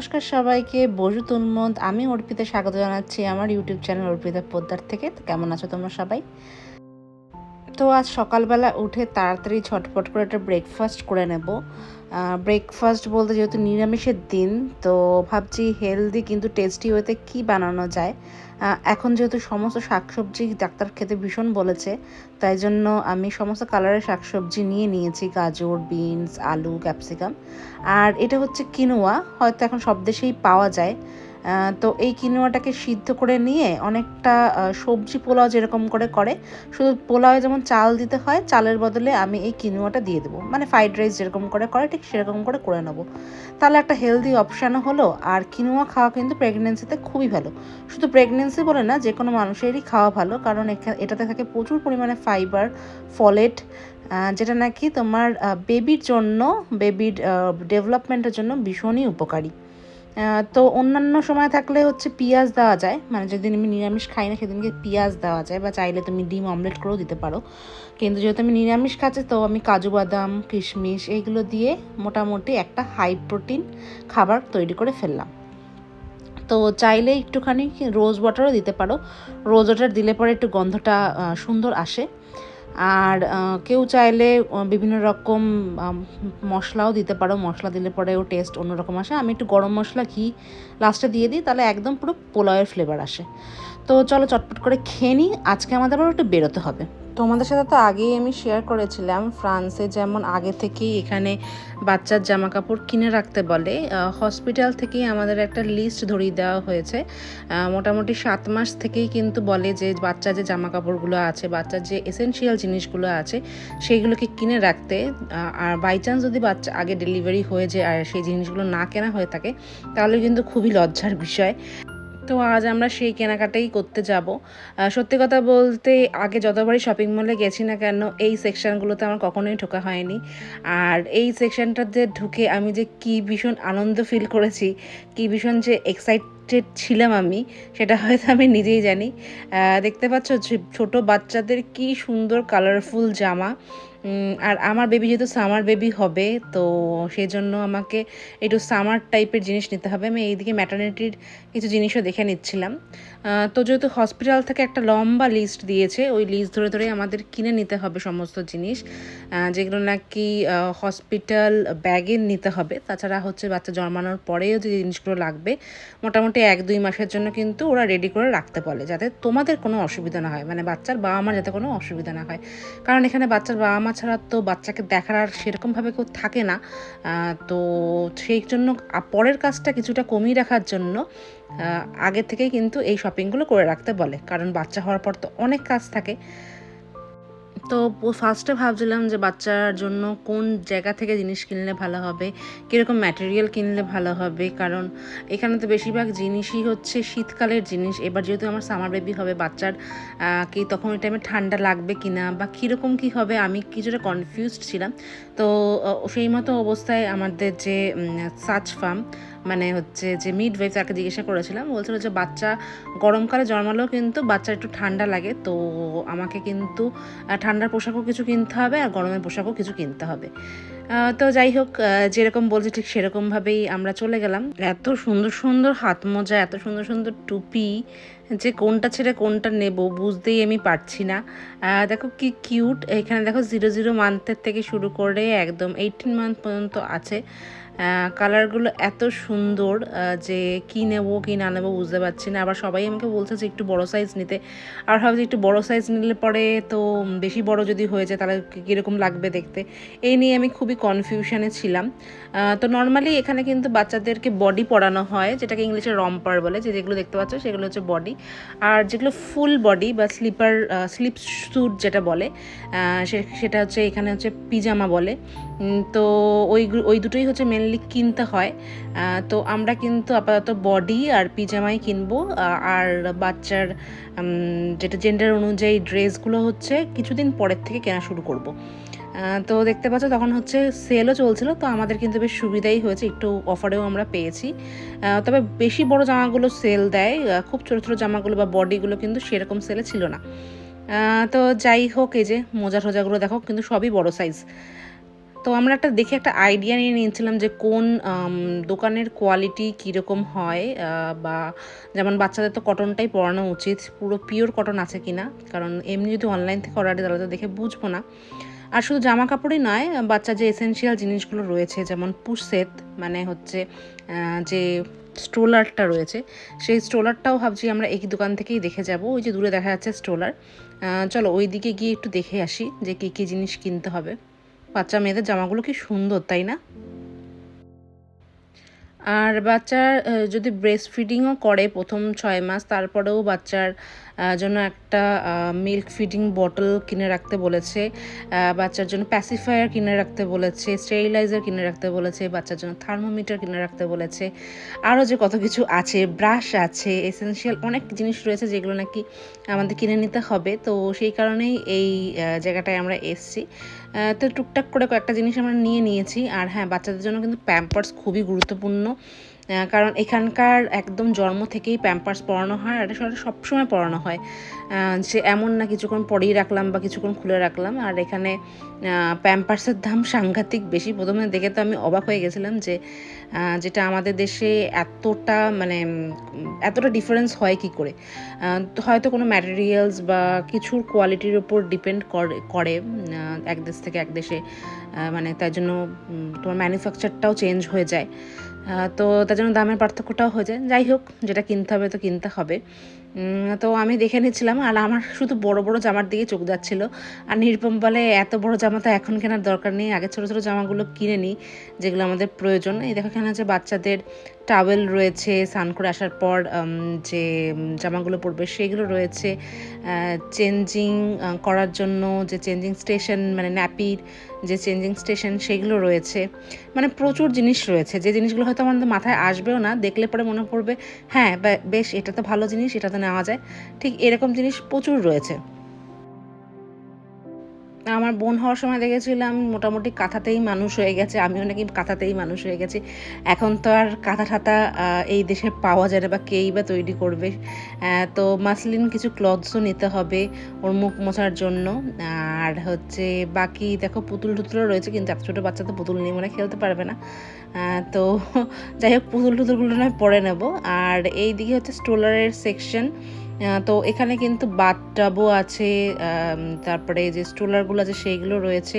নমস্কার সবাইকে, বসু তুলমন্ত আমি অর্পিতা, স্বাগত জানাচ্ছি আমার ইউটিউব চ্যানেল অর্পিতা পোদ্দার থেকে। কেমন আছো তোমরা সবাই? তো আজ সকালবেলা উঠে তাড়াতাড়ি ছটপট করে একটা ব্রেকফাস্ট করে নেব। ব্রেকফাস্ট বলতে যেহেতু নিরামিষের দিন, তো ভাবছি হেলদি কিন্তু টেস্টি ওয়েতে কি বানানো যায়। এখন যেহেতু সমস্ত শাকসবজি ডাক্তার খেতে ভীষণ বলেছে, তাই জন্য আমি সমস্ত কালারের শাকসবজি নিয়ে নিয়েছি, গাজর বিনস আলু ক্যাপসিকাম আর এটা হচ্ছে কিনোয়া হয়তো এখন সব দেশেই পাওয়া যায়। তো এই কিনোয়াটাকে সিদ্ধ করে নিয়ে অনেকটা সবজি পোলাও যেরকম করে করে, শুধু পোলাওয়ে যেমন চাল দিতে হয়, চালের বদলে আমি এই কিনোয়াটা দিয়ে দেবো। মানে ফ্রাইড রাইস যেরকম করে করে, ঠিক সেরকম করে করে নেব। তাহলে একটা হেলদি অপশানও হলো, আর কিনোয়া খাওয়া কিন্তু প্রেগনেন্সিতে খুবই ভালো। শুধু প্রেগনেন্সি বলে না, যে কোনো মানুষেরই খাওয়া ভালো, কারণ এটাতে থাকে প্রচুর পরিমাণে ফাইবার ফলেট যেটা নাকি তোমার বেবির জন্য বেবির ডেভেলপমেন্টের জন্য ভীষণই উপকারী। তো অন্যান্য সময় থাকলে হচ্ছে পেঁয়াজ দেওয়া যায়। মানে যেদিন আমি নিরামিষ খাই না, সেদিনকে পেঁয়াজ দেওয়া যায় বা চাইলে তুমি ডিম অমলেট করেও দিতে পারো। কিন্তু যেহেতু আমি নিরামিষ খাচ্ছি, তো আমি কাজু বাদাম, কিশমিশ এইগুলো দিয়ে মোটামুটি একটা হাই প্রোটিন খাবার তৈরি করে ফেললাম। তো চাইলে একটুখানি রোজ ওয়াটারও দিতে পারো। রোজ ওয়াটার দিলে পরে একটু গন্ধটা সুন্দর আসে। আর কেউ চাইলে বিভিন্ন রকম মশলাও দিতে পারো। মশলা দিলে পরেও টেস্ট অন্যরকম আসে। আমি একটু গরম মশলা, ঘি লাস্টে দিয়ে দিই, তাহলে একদম পুরো পোলাওয়ের ফ্লেভার আসে। তো চলো চটপট করে খেয়ে নিই। আজকে আমাদের আবার একটু বেরোতে হবে। তোমাদের সাথে তো আগেই আমি শেয়ার করেছিলাম, ফ্রান্সে যেমন আগে থেকেই এখানে বাচ্চার জামা কাপড় কিনে রাখতে বলে হসপিটাল থেকেই আমাদের একটা লিস্ট ধরিয়ে দেওয়া হয়েছে। মোটামুটি সাত মাস থেকেই কিন্তু বলে যে বাচ্চার যে জামা কাপড়গুলো আছে, বাচ্চার যে এসেনশিয়াল জিনিসগুলো আছে, সেইগুলোকে কিনে রাখতে। আর বাই চান্স যদি বাচ্চা আগে ডেলিভারি হয়ে যায় আর সেই জিনিসগুলো না কেনা হয়ে থাকে, তাহলে কিন্তু খুবই লজ্জার বিষয়। তো আজ আমরা সেই কেনাকাটাই করতে যাব। সত্যি কথা বলতে আগে যতবারই শপিং মলে গেছি না কেন, এই সেকশনগুলোতে আমার কখনোই ঢোকা হয়নি। আর এই সেকশনটাতে ঢুকে আমি যে কি ভীষণ আনন্দ ফিল করেছি, কি ভীষণ যে এক্সাইটেড ছিলাম আমি, সেটা হয়তো আমি নিজেই জানি। দেখতে পাচ্ছ ছোট বাচ্চাদের কি সুন্দর কালারফুল জামা। আর আমার বেবি যেহেতু সামার বেবি হবে, তো সেই জন্য আমাকে একটু সামার টাইপের জিনিস নিতে হবে। আমি এইদিকে ম্যাটার্নিটির কিছু জিনিসও দেখে নিচ্ছিলাম। তো যেহেতু হসপিটাল থেকে একটা লম্বা লিস্ট দিয়েছে, ওই লিস্ট ধরে ধরে আমাদের কিনে নিতে হবে সমস্ত জিনিস। যেগুলো নাকি হসপিটাল ব্যাগে নিতে হবে। তাছাড়া হচ্ছে বাচ্চা জন্মানোর পরেও যে জিনিসগুলো লাগবে, মোটামুটি এক দুই মাসের জন্য কিন্তু ওরা রেডি করে রাখতে বলে, যাতে তোমাদের কোনো অসুবিধা না হয়। মানে বাচ্চার বাবা মার যাতে কোনো অসুবিধা না হয়। কারণ এখানে বাচ্চার বাবা মা ছাড়া তো বাচ্চাকে দেখার আর সেরকমভাবে কেউ থাকে না। তো সেই জন্য পরের কাজটা কিছুটা কমিয়ে রাখার জন্য আগে থেকেই কিন্তু এই শপিংগুলো করে রাখতে বলে। কারণ বাচ্চা হওয়ার পর তো অনেক কাজ থাকে। তো ফার্স্টে ভাবছিলাম যে বাচ্চার জন্য কোন জায়গা থেকে জিনিস কিনলে ভালো হবে, কীরকম ম্যাটেরিয়াল কিনলে ভালো হবে, কারণ এখানে তো বেশিরভাগ জিনিসই হচ্ছে শীতকালের জিনিস। এবার যেহেতু আমার সামার বেবি হবে, বাচ্চার কি তখন ওই টাইমে ঠান্ডা লাগবে কি না বা কীরকম কী হবে, আমি কিছুটা কনফিউজড ছিলাম। তো সেই মতো অবস্থায় আমাদের যে সার্চ ফার্ম মানে হচ্ছে যে মিড ওয়েভ তাকে জিজ্ঞাসা করেছিলাম, বলছিল যে বাচ্চা গরমকালে জন্মালেও কিন্তু বাচ্চা একটু ঠান্ডা লাগে, তো আমাকে কিন্তু ঠান্ডার পোশাকও কিছু কিনতে হবে আর গরমের পোশাকও কিছু কিনতে হবে। তো যাই হোক যেরকম বলছে ঠিক সেরকমভাবেই আমরা চলে গেলাম। এত সুন্দর সুন্দর হাত মোজা, এত সুন্দর সুন্দর টুপি, যে কোনটা ছেড়ে কোনটা নেব বুঝতেই আমি পারছি না। দেখো কি কিউট এখানে দেখো জিরো জিরো মান্থের থেকে শুরু করে একদম এইটিন মান্থ পর্যন্ত আছে। কালারগুলো এত সুন্দর যে কী নেব, কী না নেব বুঝতে পারছি না। আবার সবাই আমাকে বলছে যে একটু বড় সাইজ নিতে। আর ভাবছি একটু বড় সাইজ নিলে পরে তো বেশি বড় যদি হয়ে যায় তাহলে কীরকম লাগবে দেখতে? এই নিয়ে আমি খুবই কনফিউশনে ছিলাম। তো নর্মালি এখানে কিন্তু বাচ্চাদেরকে বডি পরানো হয়, যেটাকে ইংলিশে রম্পার বলে। যে যেগুলো দেখতে পাচ্ছ সেগুলো হচ্ছে বডি আর যেগুলো ফুল বডি বা স্লিপার স্লিপ স্যুট যেটা বলে সেটা হচ্ছে এখানে হচ্ছে পিজামা বলে। তো ওই ওই দুটোই হচ্ছে মেনলি কিনতে হয় তো আমরা কিন্তু আপাতত বডি আর পিজামাই কিনবো আর বাচ্চার যেটা জেন্ডার অনুযায়ী ড্রেসগুলো হচ্ছে কিছুদিন পরের থেকে কেনা শুরু করব। তো দেখতে পাচ্ছ তখন হচ্ছে সেলও চলছিল, তো আমাদের কিন্তু বেশ সুবিধাই হয়েছে, একটু অফারেও আমরা পেয়েছি। তবে বেশি বড় জামাগুলো সেল দেয় খুব ছোটো ছোটো জামাগুলো বা বডিগুলো কিন্তু সেরকম সেলে ছিল না। তো যাই হোক, এই যে মোজা টোজাগুলো দেখো, কিন্তু সবই বড় সাইজ তো আমরা একটা দেখে একটা আইডিয়া নিয়ে নিয়েছিলাম যে কোন দোকানের কোয়ালিটি কীরকম হয় বা যেমন বাচ্চাদের তো কটনটাই পরানো উচিত, পুরো পিওর কটন আছে কিনা? কারণ এমনি যদি অনলাইন থেকে অর্ডার তাহলে তো দেখে বুঝব না। আর শুধু জামা কাপড়ই নয়, বাচ্চার যে এসেনশিয়াল জিনিসগুলো রয়েছে, যেমন পুষেত মানে হচ্ছে যে স্ট্রোলারটা রয়েছে, সেই স্ট্রোলারটাও ভাবছি আমরা একই দোকান থেকেই দেখে যাব। ওই যে দূরে দেখা যাচ্ছে স্ট্রোলার চলো ওই দিকে গিয়ে একটু দেখে আসি যে কী কী জিনিস কিনতে হবে। বাচ্চা মেয়েদের জামাগুলো কি সুন্দর, তাই না? আর বাচ্চার যদি ব্রেস্ট ফিডিংও করে প্রথম ছয় মাস, তারপরেও বাচ্চার জন্য একটা মিল্ক ফিডিং বটল কিনে রাখতে বলেছে বাচ্চার জন্য প্যাসিফায়ার কিনে রাখতে বলেছে স্টেরিলাইজার কিনে রাখতে বলেছে, বাচ্চার জন্য থার্মোমিটার কিনে রাখতে বলেছে, আরও যে কত কিছু আছে ব্রাশ আছে এসেনশিয়াল অনেক জিনিস রয়েছে যেগুলো নাকি আমাদের কিনে নিতে হবে। তো সেই কারণেই এই জায়গাটায় আমরা এসছি। তো টুকটাক করে কয়েকটা জিনিস আমরা নিয়ে নিয়েছি। আর হ্যাঁ বাচ্চাদের জন্য কিন্তু প্যাম্পার্স খুবই গুরুত্বপূর্ণ। কারণ এখানকার একদম জন্ম থেকেই প্যাম্পার্স পরানো হয়, আর এটা সবসময় পরানো হয়। যে এমন না কিছুক্ষণ পরেই রাখলাম বা কিছুক্ষণ খুলে রাখলাম, আর এখানে প্যাম্পার্সের দাম সাংঘাতিক বেশি। প্রথমে দেখে তো আমি অবাক হয়ে গেছিলাম যে যেটা আমাদের দেশে এতটা মানে এতটা ডিফারেন্স হয় কি করে? হয়তো কোনো ম্যাটেরিয়ালস বা কিছুর কোয়ালিটির উপর ডিপেন্ড করে এক দেশ থেকে এক দেশে মানে তার জন্য তোমার ম্যানুফ্যাকচারটাও চেঞ্জ হয়ে যায়। তো তার জন্য দামের পার্থক্যটাও হয়ে যায়। যাই হোক, যেটা কিনতে হবে তো কিনতে হবে। তো আমি দেখে নিচ্ছিলাম, আর আমার শুধু বড় বড় জামার দিকে চোখ যাচ্ছিল। আর নিরুপম বলে, এত বড় জামা তো এখন কেনার দরকার নেই, আগে ছোটো ছোটো জামাগুলো কিনে নিই যেগুলো আমাদের প্রয়োজন। এই দেখো কেন আছে বাচ্চাদের টাওয়েল রয়েছে, স্নান করে আসার পর যে জামাগুলো পরবে সেগুলো রয়েছে। চেঞ্জিং করার জন্য যে চেঞ্জিং স্টেশন মানে ন্যাপির যে চেঞ্জিং স্টেশন সেগুলো রয়েছে। মানে প্রচুর জিনিস রয়েছে, যে জিনিসগুলো হয়তো আমাদের মাথায় আসবেও না, দেখলে পরে মনে পড়বে হ্যাঁ বেশ, এটা তো ভালো জিনিস, এটা তো নেওয়া যায়। ঠিক এরকম জিনিস প্রচুর রয়েছে। আমার বোন হওয়ার সময় দেখেছিলাম, মোটামুটি কাঁথাতেই মানুষ হয়ে গেছে। আমিও নাকি কাঁথাতেই মানুষ হয়ে গেছি। এখন তো আর কাঁথা ঠাতা এই দেশে পাওয়া যায় না বা কেই বা তৈরি করবে। তো মাসলিন কিছু ক্লথসও নিতে হবে ওর মুখ মোছার জন্য। আর হচ্ছে বাকি দেখো পুতুল টুতুলও রয়েছে, কিন্তু এত ছোটো বাচ্চা তো পুতুল নিয়ে মনে খেলতে পারবে না। তো যাই হোক, পুতুল টুতুলগুলো নয় পরে নেব। আর এই দিকে হচ্ছে স্টোলারের সেকশন তো এখানে কিন্তু বাথটাবও আছে তারপরে যে স্ট্রোলারগুলো আছে সেইগুলো রয়েছে।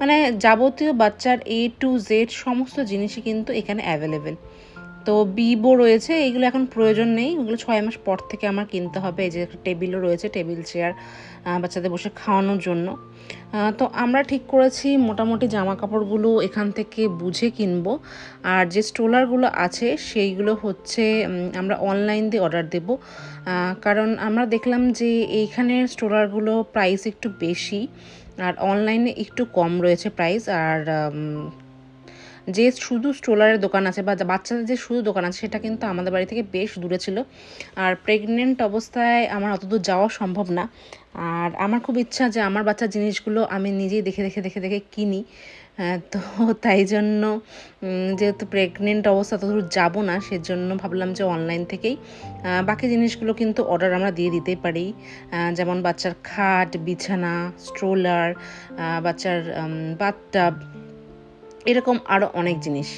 মানে যাবতীয় বাচ্চার এ টু জেড সমস্ত জিনিসই কিন্তু এখানে অ্যাভেলেবেল তো বিবো রয়েছে এইগুলো এখন প্রয়োজন নেই। ওগুলো ছয় মাস পর থেকে আমার কিনতে হবে। এই যে একটা টেবিলও রয়েছে, টেবিল চেয়ার বাচ্চাদের বসে খাওয়ানোর জন্য। তো আমরা ঠিক করেছি, মোটামুটি জামা কাপড়গুলো এখান থেকে বুঝে কিনবো। আর যে স্ট্রোলারগুলো আছে, সেইগুলো হচ্ছে আমরা অনলাইন দিয়ে অর্ডার দেব। কারণ আমরা দেখলাম যে এইখানের স্টোলারগুলো প্রাইস একটু বেশি আর অনলাইনে একটু কম রয়েছে প্রাইস আর যে শুধু স্ট্রোলারের দোকান আছে বা বাচ্চাদের যে শুধু দোকান আছে সেটা কিন্তু আমাদের বাড়ি থেকে বেশ দূরে ছিল। আর প্রেগনেন্ট অবস্থায় আমার অত দূর যাওয়া সম্ভব না। আর আমার খুব ইচ্ছা যে আমার বাচ্চার জিনিসগুলো আমি নিজেই দেখে দেখে দেখে দেখে কিনি। তো তাই জন্য যেহেতু প্রেগনেন্ট অবস্থা দূর যাব না, সেজন্য ভাবলাম যে অনলাইন থেকেই বাকি জিনিসগুলো কিন্তু অর্ডার আমরা দিয়ে দিতেই পারি। যেমন বাচ্চার খাট, বিছানা স্ট্রোলার বাচ্চার বাথটাব এরকম আরও অনেক জিনিস।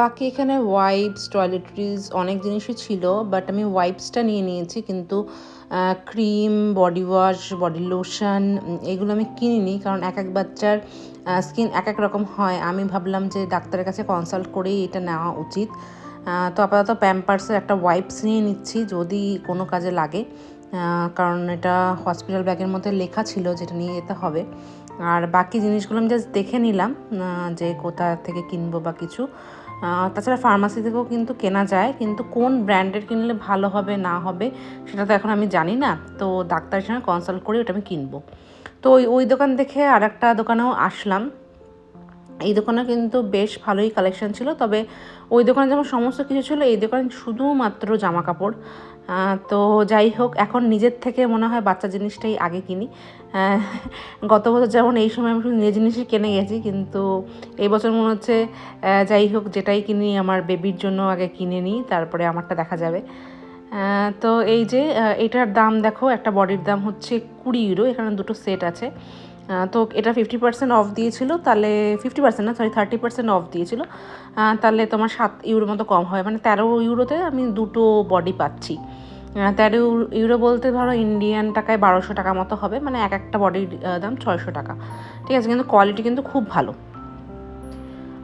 বাকি এখানে ওয়াইপস টয়লেট্রিজ অনেক জিনিসই ছিল বাট আমি ওয়াইপসটা নিয়ে নিয়েছি, কিন্তু cream body wash body lotion এগুলো আমি কিনিনি কারণ এক এক বাচ্চার স্কিন এক এক রকম হয়। আমি ভাবলাম যে ডাক্তারের কাছে কনসাল্ট করেই এটা নেওয়া উচিত। তো আপাতত প্যাম্পার্সের একটা ওয়াইপস নিয়ে নিচ্ছি যদি কোনো কাজে লাগে। কারণ এটা হসপিটাল ব্যাগের মধ্যে লেখা ছিল যেটা নিয়ে যেতে হবে। আর বাকি জিনিসগুলো আমি জাস্ট দেখে নিলাম যে কোথা থেকে কিনবো বা কিছু। তাছাড়া ফার্মাসি থেকেও কিন্তু কেনা যায়, কিন্তু কোন ব্র্যান্ডের কিনলে ভালো হবে, না হবে, সেটা তো এখন আমি জানি না। তো ডাক্তারের সঙ্গে কনসাল্ট করে ওটা আমি কিনবো। তো ওই ওই দোকান দেখে আর একটা দোকানেও আসলাম। এই দোকানে কিন্তু বেশ ভালোই কালেকশন ছিল, তবে ওই দোকানে যেমন সমস্ত কিছু ছিল, এই দোকানে শুধুমাত্র জামা কাপড় তো যাই হোক, এখন নিজের থেকে মনে হয় বাচ্চা জিনিসটাই আগে কিনি। গত বছর যেমন এই সময় আমি শুধু নিজের জিনিসই কিনে গেছি, কিন্তু এই বছর মনে হচ্ছে যাই হোক, যেটাই কিনি আমার বেবির জন্য আগে কিনে নিই, তারপরে আমারটা দেখা যাবে। তো এই যে এটার দাম দেখো, একটা বডির দাম হচ্ছে কুড়ি ইউরো এখানে দুটো সেট আছে। তো এটা ফিফটি পার্সেন্ট অফ দিয়েছিল, তাহলে ফিফটি পার্সেন্ট না সরি থার্টি পার্সেন্ট অফ দিয়েছিল। তাহলে তোমার সাত ইউরোর মতো কম হয় মানে তেরো ইউরোতে আমি দুটো বডি পাচ্ছি। তেরো ইউরো- বলতে ধরো ইন্ডিয়ান টাকায় বারোশো টাকা মতো হবে মানে এক একটা বডির দাম ছয়শো টাকা। ঠিক আছে, কিন্তু কোয়ালিটি কিন্তু খুব ভালো।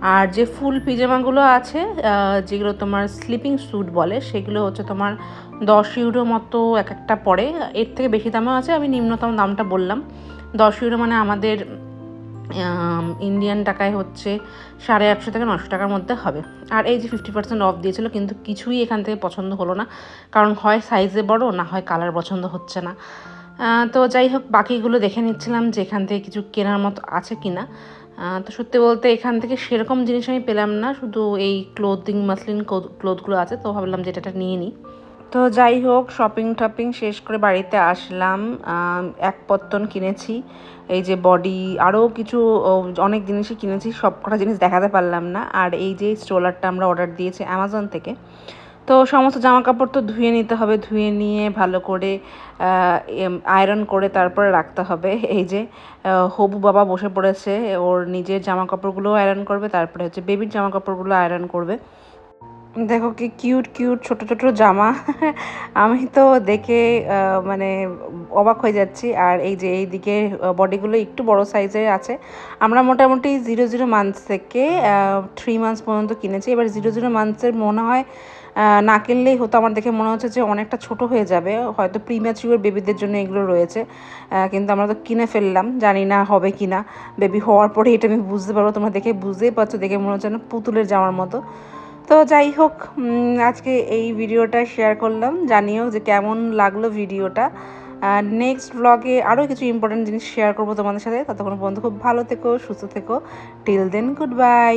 আর যে ফুল পিজামাগুলো আছে যেগুলো তোমার স্লিপিং স্যুট বলে, সেগুলো হচ্ছে তোমার দশ ইউরো মতো এক একটা পড়ে এর থেকে বেশি দামও আছে, আমি নিম্নতম দামটা বললাম। দশ ইউরো মানে আমাদের ইন্ডিয়ান টাকায় হচ্ছে সাড়ে আটশো থেকে নশো টাকার মধ্যে হবে। আর এই যে ফিফটি পার্সেন্ট অফ দিয়েছিল কিন্তু কিছুই এখান থেকে পছন্দ হলো না। কারণ হয় সাইজে বড়, না হয় কালার পছন্দ হচ্ছে না। তো যাই হোক, বাকিগুলো দেখে নিচ্ছিলাম যে এখান থেকে কিছু কেনার মতো আছে কি না তো সত্যি বলতে এখান থেকে সেরকম জিনিস আমি পেলাম না। শুধু এই ক্লোদিং মাসলিন ক্লোথগুলো আছে, তো ভাবলাম যে এটা নিয়ে নিই। তো যাই হোক শপিং টপিং শেষ করে বাড়িতে আসলাম। এক পত্তন কিনেছি। এই যে বডি আরও কিছু অনেক জিনিসই কিনেছি, সব কটা জিনিস দেখাতে পারলাম না। আর এই যে স্ট্রোলারটা আমরা অর্ডার দিয়েছি অ্যামাজন থেকে। তো সমস্ত জামা কাপড় তো ধুয়ে নিতে হবে, ধুয়ে নিয়ে ভালো করে আয়রন করে তারপরে রাখতে হবে। এই যে হবু বাবা বসে পড়েছে, ওর নিজের জামা কাপড়গুলো আয়রন করবে, তারপরে হচ্ছে বেবির জামা কাপড়গুলো আয়রন করবে। দেখো কি কিউট কিউট ছোট ছোট জামা। আমি তো দেখে মানে অবাক হয়ে যাচ্ছি। আর এই যে এইদিকে বডিগুলো একটু বড় সাইজের আছে। আমরা মোটামুটি জিরো জিরো মান্থস থেকে থ্রি মান্থস পর্যন্ত কিনেছি। এবার জিরো জিরো মান্থসের মনে হয় না কিনলেই হতো। আমার দেখে মনে হচ্ছে যে অনেকটা ছোট হয়ে যাবে। হয়তো প্রিম্যাচিওর বেবিদের জন্য এগুলো রয়েছে। কিন্তু আমরা তো কিনে ফেললাম। জানি না হবে কি না বেবি হওয়ার পরে এটা আমি বুঝতে পারব। তোমরা দেখে বুঝতেই পারছ। দেখে মনে হচ্ছে না পুতুলের জামার মতো। তো যাই হোক আজকে এই ভিডিওটা শেয়ার করলাম, জানিও যে কেমন লাগল ভিডিওটা। নেক্সট ব্লগে আরও কিছু ইম্পর্টেন্ট জিনিস শেয়ার করব তোমাদের সাথে। ততক্ষণ বন্ধু খুব ভালো থেকো, সুস্থ থেকো। Till then good bye